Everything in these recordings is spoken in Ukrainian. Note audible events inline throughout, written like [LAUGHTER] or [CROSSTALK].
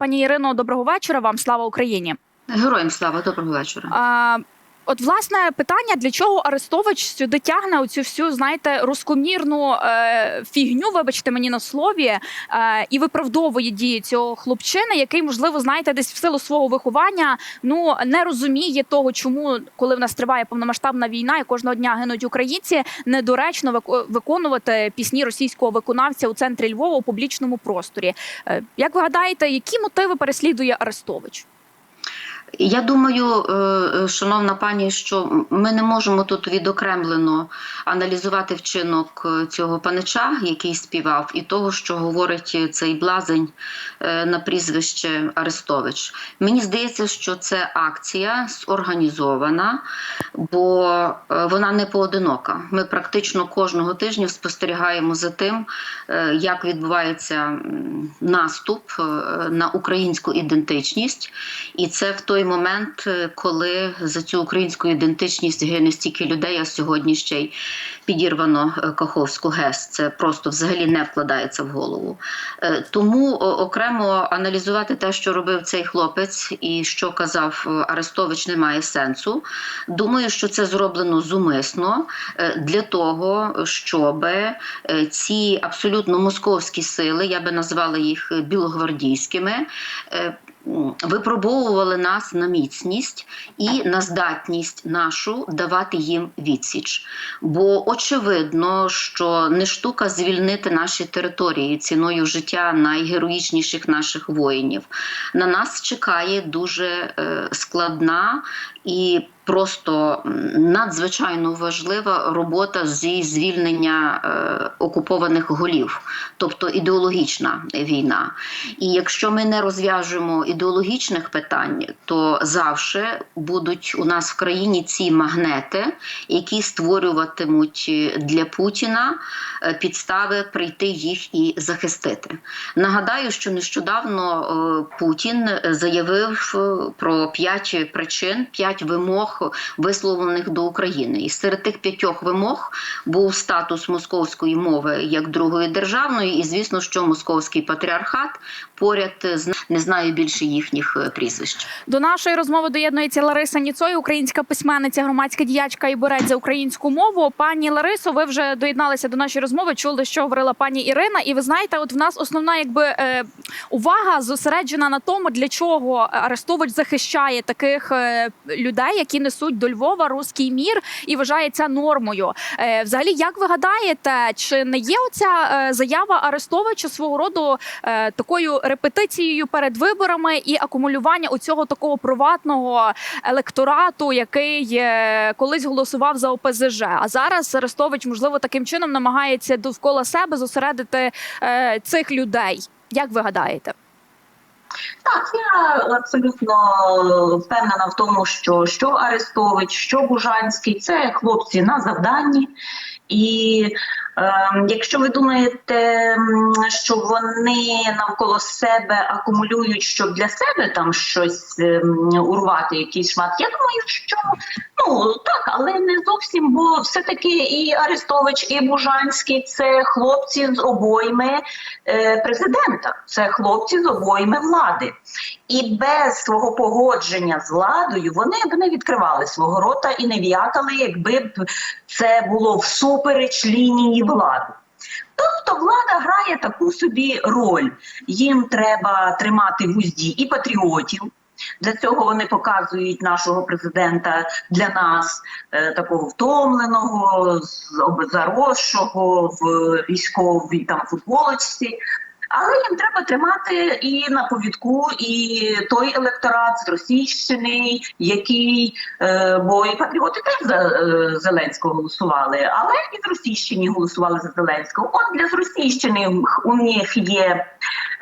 Пані Ірино, доброго вечора. Вам слава Україні. Героям слава, доброго вечора. А, от власне питання, для чого Арестович сюди тягне оцю всю, знаєте, розкомірну е, фігню, вибачте мені на слові, е, і виправдовує дії цього хлопчини, який, можливо, знаєте, десь в силу свого виховання ну не розуміє того, чому, коли в нас триває повномасштабна війна і кожного дня гинуть українці, недоречно вико- виконувати пісні російського виконавця у центрі Львова у публічному просторі. Е, як ви гадаєте, які мотиви переслідує Арестович? Я думаю, е, е, шановна пані, що ми не можемо тут відокремлено аналізувати вчинок е, цього панича, який співав, і того, що говорить цей блазень на прізвище Арестович. Мені здається, що це акція зорганізована, бо вона не поодинока. Ми практично кожного тижня спостерігаємо за тим, як відбувається наступ на українську ідентичність, і це в той момент, е, коли за цю українську ідентичність гине стільки людей, а сьогодні ще й підірвано е, Каховську ГЕС. Це просто взагалі не вкладається в голову. Е, Тому окремо аналізувати те, що робив цей хлопець, і що казав Арестович, немає сенсу. Думаю, що це зроблено зумисно для того, щоб ці абсолютно московські сили, я би назвала їх білогвардійськими. Випробовували нас на міцність і на здатність нашу давати їм відсіч. Бо очевидно, що не штука звільнити наші території ціною життя найгероїчніших наших воїнів. На нас чекає дуже е, складна і просто надзвичайно важлива робота зі звільнення е, окупованих голів, тобто ідеологічна війна. І якщо ми не розв'яжемо ідеологічних питань, то завжди будуть у нас в країні ці магнети, які створюватимуть е, для Путіна е, підстави прийти їх і захистити. Нагадаю, що нещодавно Путін заявив про п'ять причин, п'ять вимог, висловлених до України. І серед тих п'ятьох вимог був статус московської мови як другої державної, і звісно, що московський патріархат поряд з не знаю більше їхніх е, прізвищ. До нашої розмови доєднується Лариса Ніцой, українська письменниця, громадська діячка і борець за українську мову. Пані Ларисо, ви вже доєдналися до нашої розмови. Чули, що говорила пані Ірина. І ви знаєте, от в нас основна якби е, увага зосереджена на тому, для чого Арестович захищає таких е, людей, які несуть до Львова руський мір і вважає це нормою. Е, взагалі, як ви гадаєте, чи не є оця е, заява Арестовича свого роду е, такою репетицією перед виборами і акумулювання у цього такого приватного електорату, який колись голосував за ОПЗЖ. А зараз Арестович, можливо, таким чином намагається довкола себе зосередити цих людей. Як ви гадаєте? Так, я абсолютно впевнена в тому, що що Арестович, що Бужанський це хлопці на завданні. І якщо ви думаєте, що вони навколо себе акумулюють, щоб для себе там щось ем, урвати, якийсь шмат, я думаю, що ну так, але не зовсім, бо все-таки і Арестович, і Бужанський це хлопці з обойми е, президента, це хлопці з обойми влади. І без свого погодження з владою вони б не відкривали свого рота і не в'якали, якби б це було всупереч лінії влади. Тобто влада грає таку собі роль. Їм треба тримати в узді і патріотів. Для цього вони показують нашого президента для нас е, такого втомленого, заросшого в військовій там футболочці. Але їм треба тримати і на повідку, і той електорат з Російщини, який е, бо і патріоти теж за е, Зеленського голосували, але і з Російщини голосували за Зеленського. От для з Російщини у них є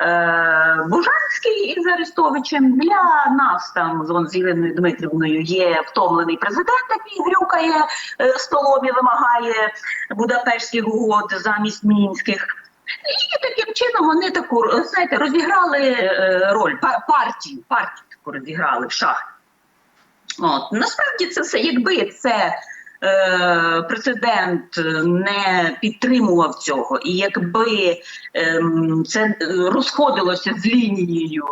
е, Бужанський із Арестовичем. Для нас там з, вон, з Іриною Дмитрівною є втомлений президент, який грюкає е, столом і вимагає Будапештських угод замість мінських. І таким чином вони таку знаєте, розіграли е, роль партію, партію таку розіграли в шахті. От насправді це все, якби це е, президент не підтримував цього, і якби ем, це е, розходилося з лінією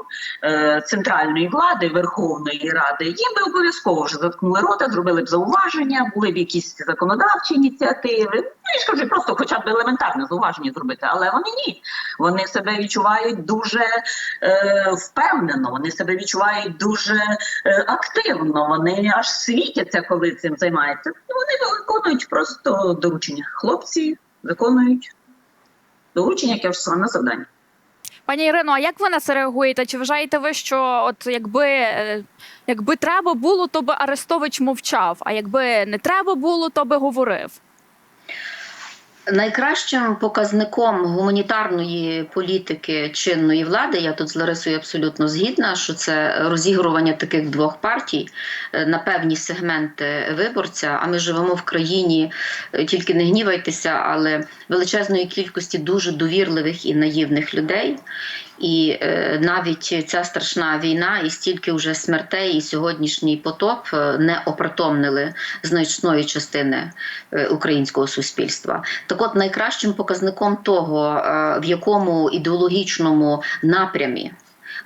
е, центральної влади, Верховної Ради, їм би обов'язково вже заткнули рота, зробили б зауваження, були б якісь законодавчі ініціативи. Ну і скажи, просто хоча б елементарне зауваження зробити. Але вони ні. Вони себе відчувають дуже е, впевнено, вони себе відчувають дуже е, активно. Вони аж світяться, коли цим займаються. Вони виконують просто доручення. Хлопці виконують доручення, яке ж саме завдання. Пані Ірино, а як ви на це реагуєте? Чи вважаєте ви, що от якби, е, якби треба було, то би Арестович мовчав, а якби не треба було, то би говорив? Найкращим показником гуманітарної політики чинної влади, я тут з Ларисою абсолютно згідна, що це розігрування таких двох партій е, на певні сегменти виборця. А ми живемо в країні, е, тільки не гнівайтеся, але величезної кількості дуже довірливих і наївних людей. І е, навіть ця страшна війна, і стільки вже смертей, і сьогоднішній потоп е, не опритомнили значної частини е, українського суспільства. Так от найкращим показником того, в якому ідеологічному напрямі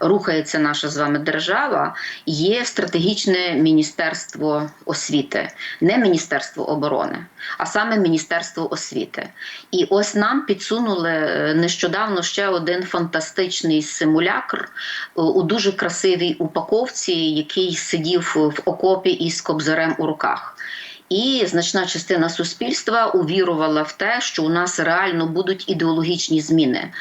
рухається наша з вами держава, є стратегічне міністерство освіти, не міністерство оборони, а саме міністерство освіти. І ось нам підсунули е, нещодавно ще один фантастичний симулякр е, у дуже красивій упаковці, який сидів в окопі із кобзарем у руках. І значна частина суспільства увірувала в те, що у нас реально будуть ідеологічні зміни,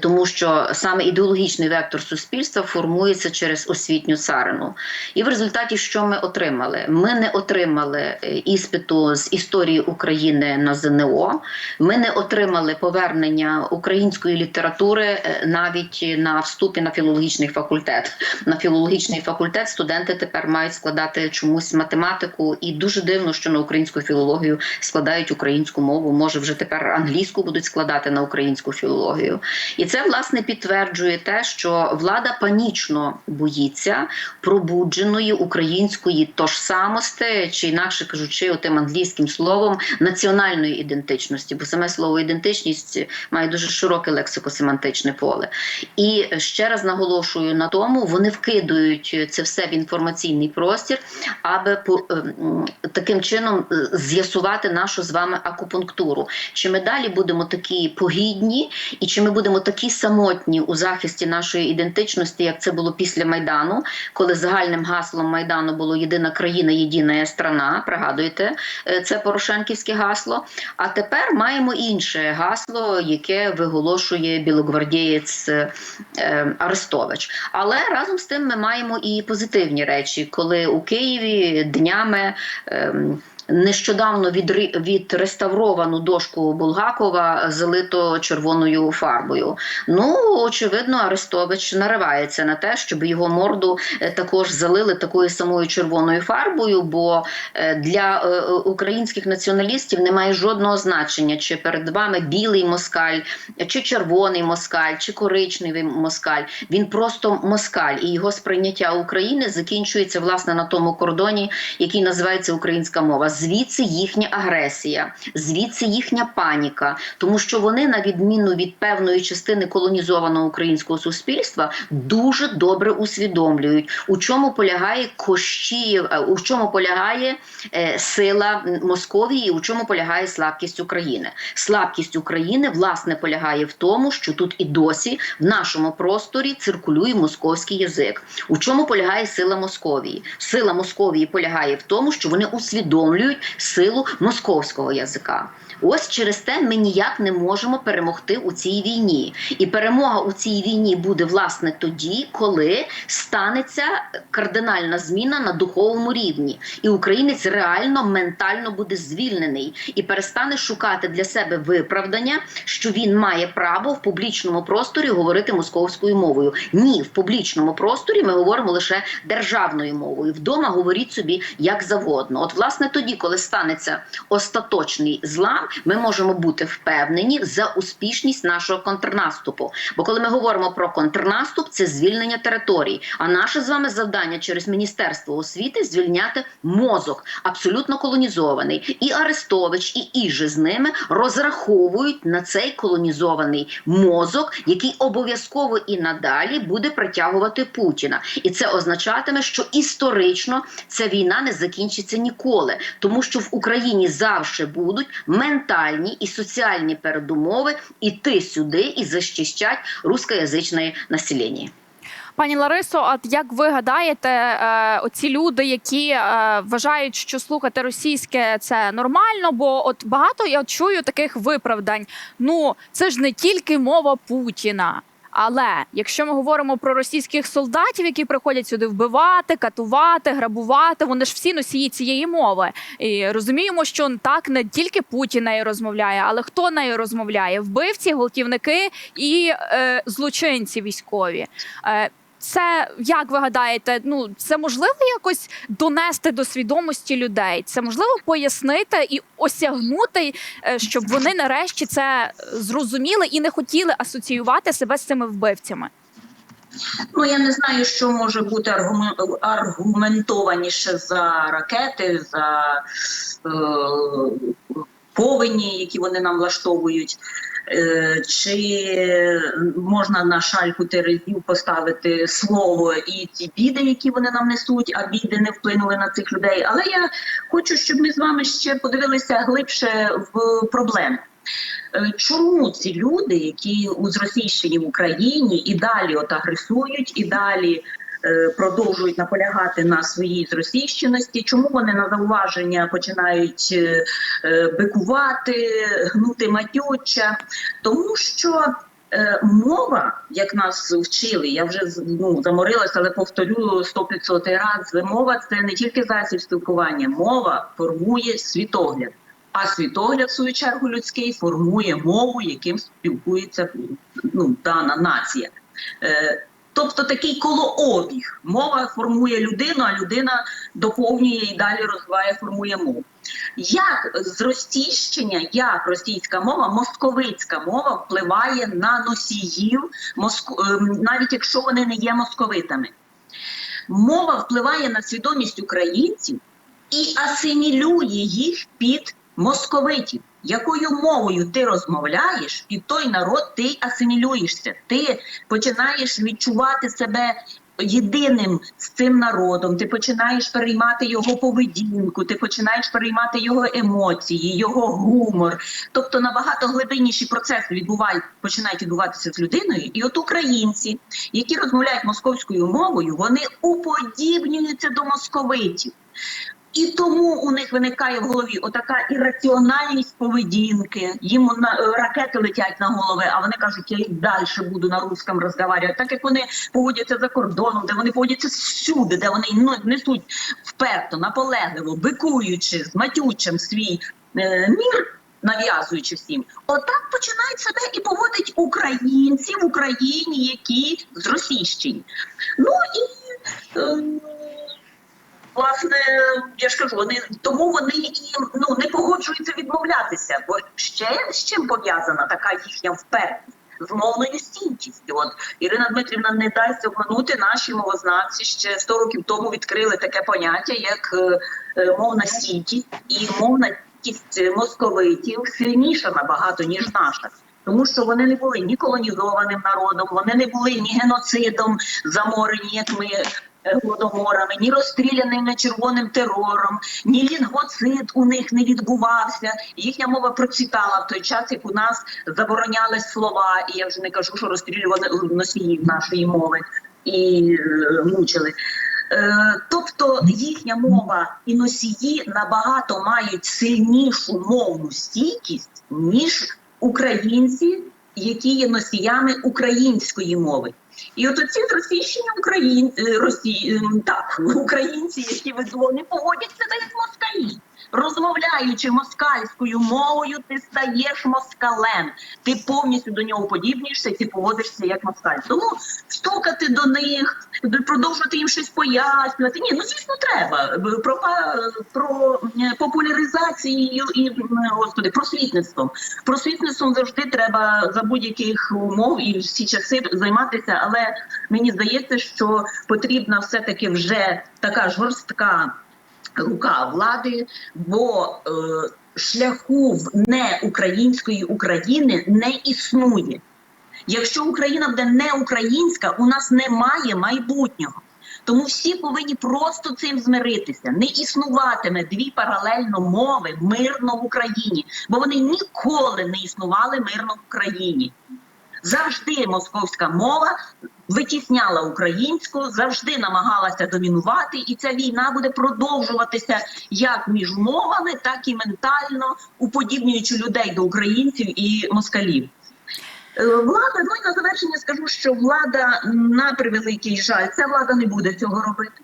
тому що саме ідеологічний вектор суспільства формується через освітню царину. І в результаті, що ми отримали? Ми не отримали е, іспиту з історії України на ЗНО. Ми не отримали повернення української літератури е, навіть на вступі на філологічний факультет. На філологічний факультет студенти тепер мають складати чомусь математику, і дуже дивно, що українську філологію складають українську мову. Може, вже тепер англійську будуть складати на українську філологію. І це власне підтверджує те, що влада панічно боїться пробудженої української тожсамості, чи інакше кажучи, тим англійським словом національної ідентичності, бо саме слово ідентичність має дуже широке лексико-семантичне поле. І ще раз наголошую на тому, вони вкидують це все в інформаційний простір, аби ем, таким чином е, з'ясувати нашу з вами акупунктуру. Чи ми далі будемо такі погідні, і чи ми будемо такі самотні у захисті нашої ідентичності, як це було після Майдану, коли загальним гаслом Майдану було єдина країна, єдина страна. Пригадуєте е, це Порошенківське гасло. А тепер маємо інше гасло, яке виголошує білогвардієць е, Арестович. Але разом з тим ми маємо і позитивні речі, коли у Києві днями. Нещодавно відреставровану дошку Булгакова залито червоною фарбою. Ну, очевидно, Арестович наривається на те, щоб його морду е, також залили такою самою червоною фарбою, бо е, для е, українських націоналістів немає жодного значення, чи перед вами білий москаль, чи червоний москаль, чи коричневий москаль. Він просто москаль, і його сприйняття України закінчується власне на тому кордоні, який називається українська мова. Звідси їхня агресія, звідси їхня паніка, тому що вони, на відміну від певної частини колонізованого українського суспільства, дуже добре усвідомлюють, у чому полягає кощі, е, у чому полягає е, сила Московії, у чому полягає слабкість України. Слабкість України власне полягає в тому, що тут і досі в нашому просторі циркулює московський язик. У чому полягає сила Московії? Сила Московії полягає в тому, що вони усвідомлюють силу московського язика. Ось через те ми ніяк не можемо перемогти у цій війні. І перемога у цій війні буде власне тоді, коли станеться кардинальна зміна на духовому рівні, і українець реально ментально буде звільнений і перестане шукати для себе виправдання, що він має право в публічному просторі говорити московською мовою. Ні, в публічному просторі ми говоримо лише державною мовою. Вдома говоріть собі як завгодно. От, власне, тоді, коли станеться остаточний злам, ми можемо бути впевнені за успішність нашого контрнаступу. Бо коли ми говоримо про контрнаступ, це звільнення територій. А наше з вами завдання через Міністерство освіти звільняти мозок, абсолютно колонізований. І Арестович, і Іжи з ними розраховують на цей колонізований мозок, який обов'язково і надалі буде притягувати Путіна. І це означатиме, що історично ця війна не закінчиться ніколи, тому що в Україні завжди будуть ментальні і соціальні передумови іти сюди і захищати рускоязичне населення. Пані Ларисо, а як ви гадаєте, е, оці люди, які е, вважають, що слухати російське це нормально, бо от багато я чую таких виправдань. Ну це ж не тільки мова Путіна. Але якщо ми говоримо про російських солдатів, які приходять сюди вбивати, катувати, грабувати, вони ж всі носії цієї мови. І розуміємо, що так не тільки Путін нею розмовляє, але хто нею розмовляє? Вбивці, гвалтівники і е, злочинці військові. Е, це як ви гадаєте? Ну це можливо якось донести до свідомості людей? Це можливо пояснити і осягнути, е, щоб вони нарешті це зрозуміли і не хотіли асоціювати себе з цими вбивцями. Ну я не знаю, що може бути аргументованіше за ракети, за е, повені, які вони нам влаштовують. Е, Чи можна на шальку терезів поставити слово і ті біди, які вони нам несуть, а біди не вплинули на цих людей. Але я хочу, щоб ми з вами ще подивилися глибше в проблему. Е, Чому ці люди, які у зросійщені в Україні і далі от агресують, і далі продовжують наполягати на своїй зросійщеності, чому вони на зауваження починають е, е, бикувати, гнути матюча? Тому що е, мова, як нас вчили, я вже ну, заморилася, але повторю 100 раз, мова це не тільки засіб спілкування, мова формує світогляд. А світогляд, в свою чергу, людський формує мову, яким спілкується ну, дана нація. Е, тобто такий колообіг. Мова формує людину, а людина доповнює і далі розвиває, формує мову. Як зростіщення, як російська мова, московицька мова впливає на носіїв, ем, навіть якщо вони не є московитами? Мова впливає на свідомість українців і асимілює їх під московитів. Якою мовою ти розмовляєш, під той народ ти асимілюєшся. Ти починаєш відчувати себе єдиним з цим народом. Ти починаєш переймати його поведінку, ти починаєш переймати його емоції, його гумор. Тобто набагато глибинніші процеси відбувають, починають відбуватися з людиною. І от українці, які розмовляють московською мовою, вони уподібнюються до московитів. І тому у них виникає в голові отака ірраціональність поведінки. Їм на е, ракети летять на голови, а вони кажуть, я і далі буду на русском розмовляти. Так як вони поводяться за кордоном, де вони поводяться всюди, де вони ну, несуть вперто, наполегливо, бикуючи, з матючим свій е, мір. Нав'язуючи всім, отак починають себе і поводять українці в Україні, які зросійщені. Ну і е, власне, я ж кажу, вони тому вони і ну не погоджуються відмовлятися. Бо ще з чим пов'язана така їхня впертість з мовною стійкістю. От Ірина Дмитрівна не дасть обманути наші мовознавці. Ще 100 років тому відкрили таке поняття, як е, е, мовна стійкість і мовна стійкість московитів сильніша набагато ніж наша. Тому що вони не були ні колонізованим народом, вони не були ні геноцидом заморені, як ми голодоморами, ні розстріляними червоним терором, ні лінгоцид у них не відбувався. Їхня мова процвітала в той час, як у нас забороняли слова, і я вже не кажу, що розстрілювали носіїв нашої мови і е, мучили. Е, Тобто їхня мова і носії набагато мають сильнішу мовну стійкість, ніж українці, які є носіями української мови. І от ці зросійщені українці, росі ем, так, [LAUGHS] українці, які ви не поводяться так як москалі. Розмовляючи москальською мовою, ти стаєш москалем. Ти повністю до нього подібнішся ти поводишся як москаль. Тому стукати до них, продовжувати їм щось пояснювати. Ні, ну звісно, треба про, про популяризацію і господи, просвітництвом. Просвітництвом завжди треба за будь-яких умов і всі часи займатися, але мені здається, що потрібна все-таки вже така жорстка рука влади, бо е, шляху в неукраїнської України не існує. Якщо Україна буде не українська, у нас немає майбутнього. Тому всі повинні просто цим змиритися. Не існуватиме дві паралельно мови мирно в Україні, бо вони ніколи не існували мирно в Україні. Завжди московська мова витісняла українську, завжди намагалася домінувати, і ця війна буде продовжуватися як між мовами, так і ментально, уподібнюючи людей до українців і москалів. Е, Влада, ну і на завершення скажу, що влада на превеликий жаль, ця влада не буде цього робити.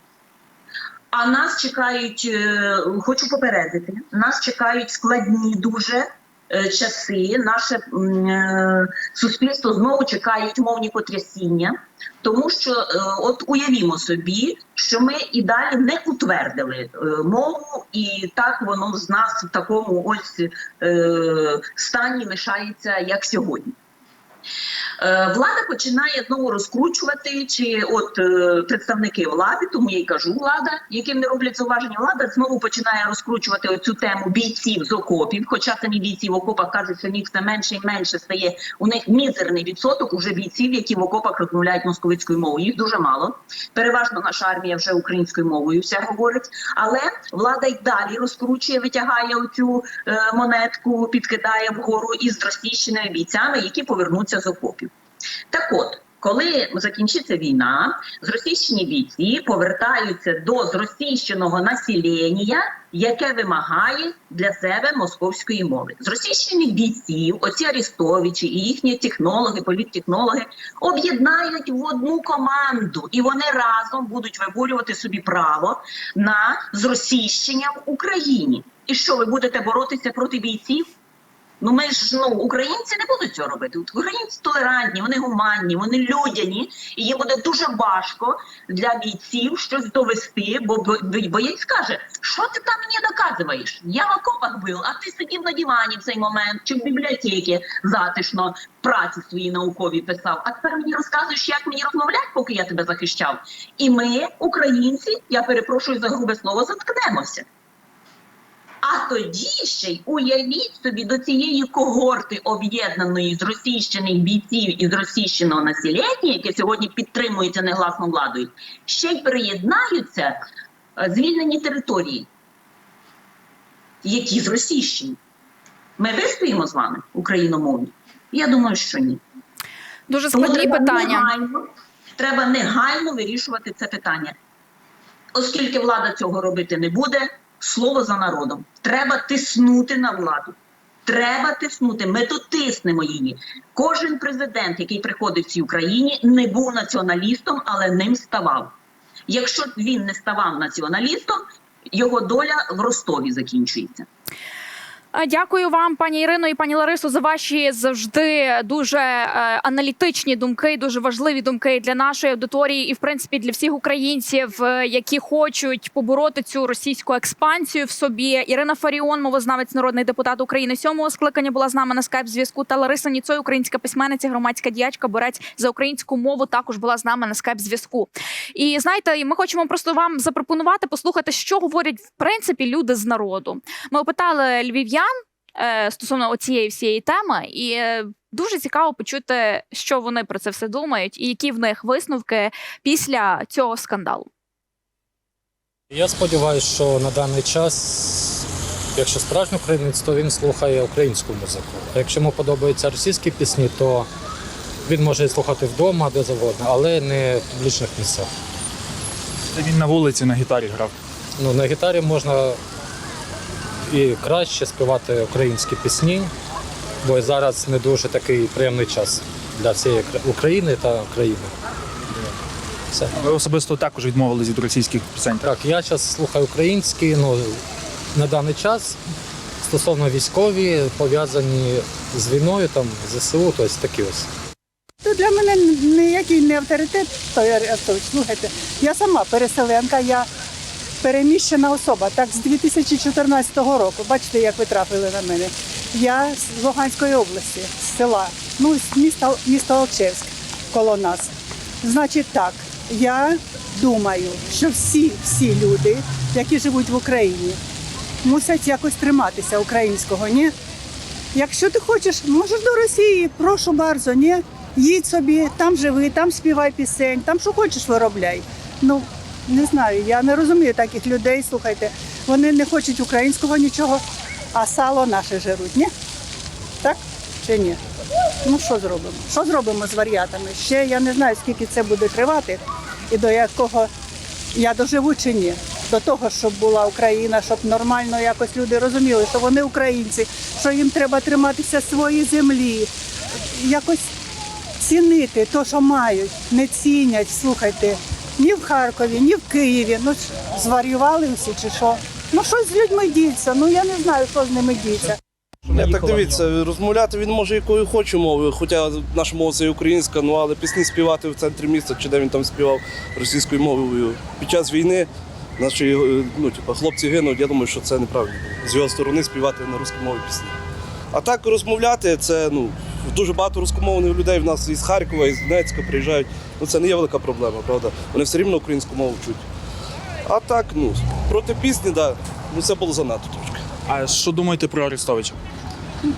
А нас чекають, е, хочу попередити, нас чекають складні дуже часи. Наше е, суспільство знову чекають мовні потрясіння, тому що е, от уявімо собі, що ми і далі не утвердили е, мову, і так воно з нас в такому ось е, стані лишається, як сьогодні. Е, Влада починає знову розкручувати, чи от е, представники влади, тому я й кажу влада, яким не роблять зауваження, влада знову починає розкручувати оцю тему бійців з окопів. Хоча самі бійці в окопах кажуть, що їх все менше і менше стає. У них мізерний відсоток уже бійців, які в окопах розмовляють московицькою мовою. Їх дуже мало. Переважно наша армія вже українською мовою вся говорить. Але влада й далі розкручує, витягає оцю е, монетку, підкидає вгору із російщеними бійцями, які повернуться з окопів. Так от, коли закінчиться війна, зросійщені бійці повертаються до зросійщеного населення, яке вимагає для себе московської мови. Зросійщених бійців, оці Арістовичі і їхні технологи, політтехнологи об'єднають в одну команду, і вони разом будуть виборювати собі право на зросійщення в Україні. І що ви будете боротися проти бійців? Ну ми ж ну українці не будуть цього робити. Українці толерантні, вони гуманні, вони людяні, і їм буде дуже важко для бійців щось довести, бо бо- боєць скаже, що ти там мені доказуєш? Я в окопах був, а ти сидів на дивані в цей момент чи в бібліотеці затишно праці свої наукові писав. А тепер мені розказуєш, як мені розмовляти, поки я тебе захищав. І ми, українці, я перепрошую за грубе слово, заткнемося. А тоді ще й уявіть собі до цієї когорти об'єднаної з російщених бійців і з російщеного населення, яке сьогодні підтримується негласно владою, ще й приєднаються е, звільнені території, які з російщини. Ми вистоїмо з вами україномовні? Я думаю, що ні. Дуже складні треба питання. Негайно, треба негайно вирішувати це питання. Оскільки влада цього робити не буде, слово за народом. Треба тиснути на владу. Треба тиснути. Ми дотиснемо її. Кожен президент, який приходить в цій Україні, не був націоналістом, але ним ставав. Якщо він не ставав націоналістом, його доля в Ростові закінчується. Е, Дякую вам, пані Ірино і пані Ларисо, за ваші завжди дуже е, аналітичні думки, дуже важливі думки для нашої аудиторії, і в принципі для всіх українців, е, які хочуть побороти цю російську експансію в собі. Ірина Фаріон, мовознавець, народний депутат України сьомого скликання, була з нами на скайп зв'язку. Та Лариса Ніцой, українська письменниця, громадська діячка, борець за українську мову, також була з нами на скайп зв'язку. І знаєте, ми хочемо просто вам запропонувати послухати, що говорять в принципі люди з народу. Ми опитали львів'ян стосовно цієї всієї теми, і е, дуже цікаво почути, що вони про це все думають, і які в них висновки після цього скандалу. Я сподіваюся, що на даний час, якщо справжній українець, то він слухає українську музику. А якщо йому подобаються російські пісні, то він може слухати вдома, де завгодно, але не в публічних місцях. Це він на вулиці на гітарі грав. Ну, на гітарі можна і краще співати українські пісні, бо зараз не дуже такий приємний час для всієї України та країни. Все. Ви особисто також відмовились від російських пісень. Так, я зараз слухаю українські, ну на даний час стосовно військові пов'язані з війною, там ЗСУ, тобто такі ось. То для мене ніякий не авторитет той Арестович. Слухайте, я сама переселенка, я переміщена особа. Так з 2014 року. Бачите, як ви трапили на мене. Я з Луганської області, з села, ну з міста міста Олчевськ коло нас. Значить, так, я думаю, що всі, всі люди, які живуть в Україні, мусять якось триматися українського, ні? Якщо ти хочеш, можеш до Росії, прошу bardzo, ні? Їдь собі, там живи, там співай пісень, там що хочеш виробляй. Ну, не знаю, я не розумію таких людей, слухайте. Вони не хочуть українського нічого, а сало наше жируть, ні? Так чи ні? Ну що зробимо? Що зробимо з варіатами? Ще я не знаю, скільки це буде тривати і до якого я доживу чи ні. До того, щоб була Україна, щоб нормально якось люди розуміли, що вони українці, що їм треба триматися своєї землі, якось цінити те, що мають, не цінять, слухайте, ні в Харкові, ні в Києві. Ну зварювали всі чи що. Ну що з людьми діться? Ну я не знаю, що з ними діться. Ні, так дивіться, розмовляти він може якою хоче мовою, хоча наша мова це і українська, ну але пісні співати в центрі міста, чи де він там співав російською мовою під час війни. Наші е, ну, типу, хлопці гинуть, я думаю, що це неправильно. З його сторони співати на русській мові пісні. А так розмовляти, це ну, дуже багато рускомовних людей в нас із Харкова, із Донецька приїжджають. Ну це не є велика проблема, правда. Вони все рівно українську мову вчуть. А так, ну, проти пісні, да, ну це було занадто трошки. А що думаєте про Арестовича?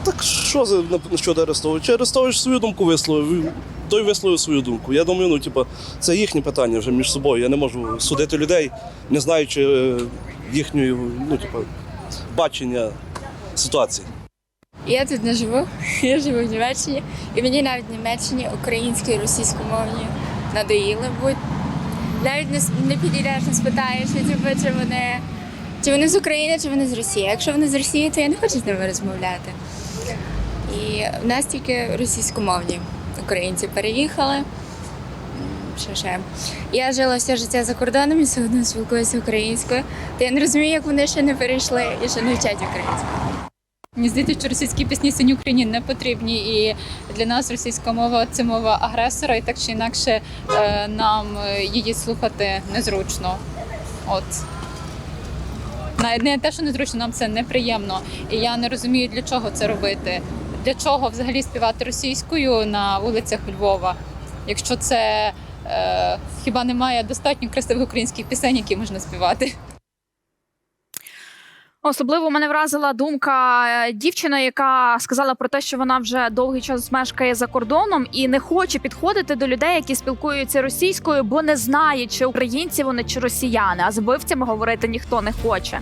Так що за щодо Арестовича? Арестович свою думку висловив. Той висловив свою думку. Я думаю, ну типа, це їхні питання вже між собою. Я не можу судити людей, не знаючи е, їхньої ну, типа, бачення ситуації. Я тут не живу, [LAUGHS] я живу в Німеччині, і мені навіть в Німеччині українські і російськомовні надоїли будь. Навіть не, не підійдеш, не спитаєш, типу, чи вони, чи вони з України, чи вони з Росії. Якщо вони з Росії, то я не хочу з ними розмовляти. І в нас тільки російськомовні українці переїхали. Що ще? Я жила все життя за кордоном і все одно спілкуюся українською. То я не розумію, як вони ще не перейшли і ще не вчать українською. Мені здається, що російські пісні сьогодні Україні не потрібні, і для нас російська мова це мова агресора, і так чи інакше е, нам її слухати незручно. От. Не те, що незручно, нам це неприємно. І я не розумію, для чого це робити. Для чого взагалі співати російською на вулицях Львова, якщо це е, хіба немає достатньо красивих українських пісень, які можна співати. Особливо мене вразила думка е, дівчини, яка сказала про те, що вона вже довгий час мешкає за кордоном і не хоче підходити до людей, які спілкуються російською, бо не знає, чи українці вони чи росіяни. А з вбивцями говорити ніхто не хоче.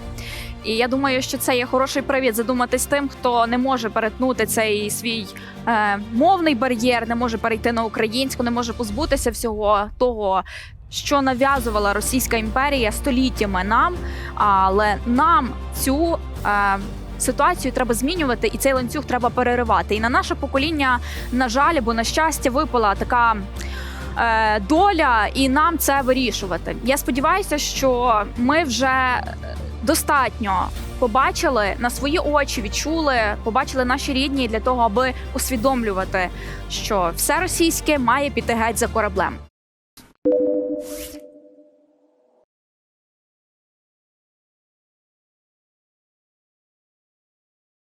І я думаю, що це є хороший привід задуматись тим, хто не може перетнути цей свій е, мовний бар'єр, не може перейти на українську, не може позбутися всього того, що нав'язувала Російська імперія століттями нам. Але нам цю е, ситуацію треба змінювати, і цей ланцюг треба переривати. І на наше покоління, на жаль, або на щастя, випала така. е, Доля, і нам це вирішувати. Я сподіваюся, що ми вже достатньо побачили на свої очі, відчули, побачили наші рідні для того, аби усвідомлювати, що все російське має піти геть за кораблем. Thank you.